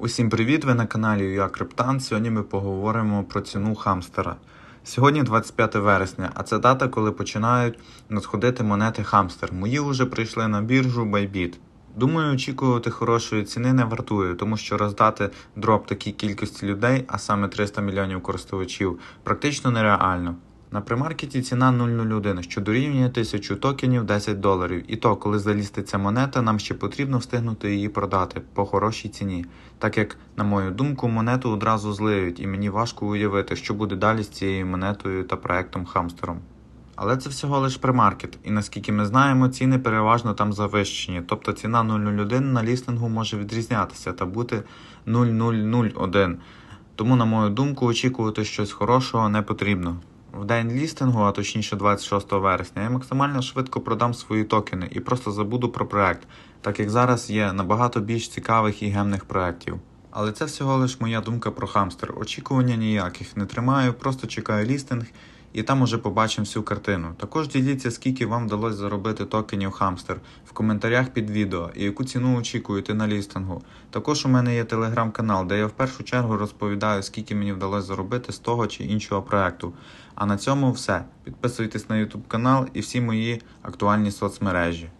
Усім привіт! Ви на каналі Я Криптан. Сьогодні ми поговоримо про ціну хамстера. Сьогодні 25 вересня, а це дата, коли починають надходити монети хамстер. Мої вже прийшли на біржу Bybit. Думаю, очікувати хорошої ціни не вартує, тому що роздати дроп такій кількості людей, а саме 300 мільйонів користувачів, практично нереально. На примаркеті ціна 001, що дорівнює 1000 токенів 10 доларів. І то, коли залізти ця монета, нам ще потрібно встигнути її продати по хорошій ціні. Так як, на мою думку, монету одразу злиють, і мені важко уявити, що буде далі з цією монетою та проектом хамстером. Але це всього лиш примаркет, і наскільки ми знаємо, ціни переважно там завищені, тобто ціна 001 на лістингу може відрізнятися та бути 0001. Тому, на мою думку, очікувати щось хорошого не потрібно. В день лістингу, а точніше 26 вересня, я максимально швидко продам свої токени і просто забуду про проект, так як зараз є набагато більш цікавих і гемних проєктів. Але це всього лиш моя думка про хамстер. Очікування ніяких не тримаю, просто чекаю лістинг і там уже побачимо всю картину. Також діліться, скільки вам вдалося заробити токенів хамстер в коментарях під відео і яку ціну очікуєте на лістингу. Також у мене є телеграм-канал, де я в першу чергу розповідаю, скільки мені вдалося заробити з того чи іншого проекту. А на цьому все. Підписуйтесь на YouTube канал і всі мої актуальні соцмережі.